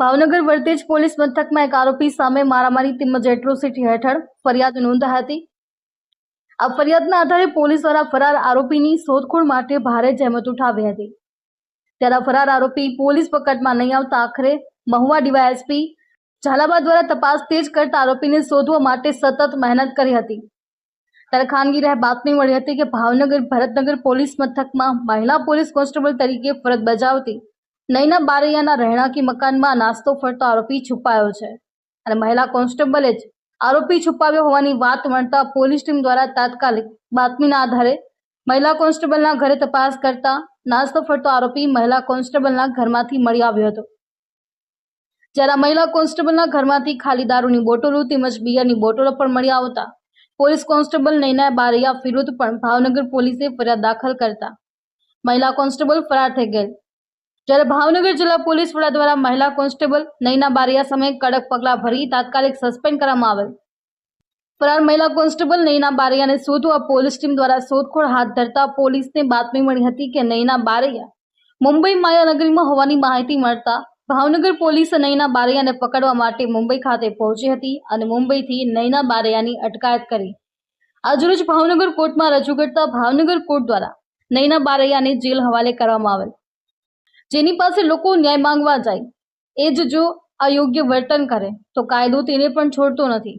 Bhavnagar Vartej police મથકમાં એક આરોપી સામે મારામારી તેમજ એટ્રોસિટી હેઠળ ફરિયાદ નોંધાઈ હતી. આ ફરિયાદના આધારે પોલીસ દ્વારા ફરાર આરોપીની શોધખોળ માટે ભારે જહેમત ઉઠાવી હતી. ત્યારે ફરાર આરોપી પોલીસ પકડમાં નહીં આવતા આખરે મહુવા ડીવાયએસપી ઝાલાબાદ દ્વારા તપાસ તેજ કરતા આરોપીને શોધવા માટે સતત મહેનત કરી હતી. ત્યારે ખાનગી રહે બાતમી મળી હતી કે ભાવનગર ભરતનગર પોલીસ મથકમાં મહિલા પોલીસ કોન્સ્ટેબલ તરીકે ફરજ બજાવતી નૈના બારૈયાના રહેણાંકી મકાનમાં નાસ્તો ફરતો આરોપી છુપાયો છે અને મહિલા કોન્સ્ટેબલે જ આરોપી છુપાવ્યો હોવાની વાત મળતા પોલીસ ટીમ દ્વારા તાત્કાલિક બાતમીના આધારે મહિલા કોન્સ્ટેબલના ઘરે તપાસ કરતા નાસ્તો ફરતો આરોપી મહિલા કોન્સ્ટેબલના ઘરમાંથી મળી આવ્યો હતો. જ્યારે મહિલા કોન્સ્ટેબલના ઘરમાંથી ખાલી દારૂની બોટલો તેમજ બિયરની બોટલો પણ મળી આવતા પોલીસ કોન્સ્ટેબલ નૈના બારૈયા વિરુદ્ધ પણ ભાવનગર પોલીસે ફરિયાદ દાખલ કરતા મહિલા કોન્સ્ટેબલ ફરાર થઈ ગયેલ. જ્યારે ભાવનગર જિલ્લા પોલીસ વડા દ્વારા મહિલા કોન્સ્ટેબલ નૈના બારિયા સામે કડક પગલાં ભરી તાત્કાલિક સસ્પેન્ડ કરવામાં આવેલ. ફરાર મહિલા કોન્સ્ટેબલ નૈના બારિયાને શોધવા પોલીસ ટીમ દ્વારા શોધખોળ હાથ ધરતા પોલીસને બાતમી મળી હતી કે નૈના બારૈયા મુંબઈ માયાનગરીમાં હોવાની માહિતી મળતા ભાવનગર પોલીસે નૈના બારૈયાને પકડવા માટે મુંબઈ ખાતે પહોંચી હતી અને મુંબઈથી નૈના બારૈયાની અટકાયત કરી. આજરોજ ભાવનગર કોર્ટમાં રજૂ કરતા ભાવનગર કોર્ટ દ્વારા નૈના બારૈયાને જેલ હવાલે કરવામાં આવેલ. જેની પાસે લોકો ન્યાય માંગવા જાય, એ જ જો અયોગ્ય વર્તન કરે, તો કાયદો તેને પણ છોડતો નથી.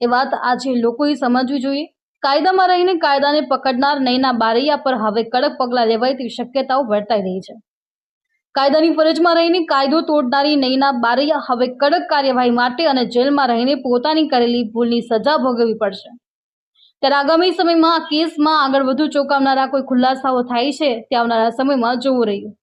એ વાત આજે લોકોએ સમજવી જોઈએ. કાયદામાં રહીને કાયદાને પકડનાર નયના બારૈયા પર હવે કડક પગલાં લેવાય તેવી શક્યતાઓ વર્તાઈ રહી છે. કાયદાની ફરજમાં રહીને કાયદો તોડનારી નયના બારૈયા હવે કડક કાર્યવાહી માટે અને જેલમાં રહીને પોતાની કરેલી ભૂલની સજા ભોગવવી પડશે. ત્યારે આગામી સમયમાં આ કેસમાં આગળ વધુ ચોંકાવનારા કોઈ ખુલાસાઓ થાય છે તે આવનારા સમયમાં જોવું રહ્યું.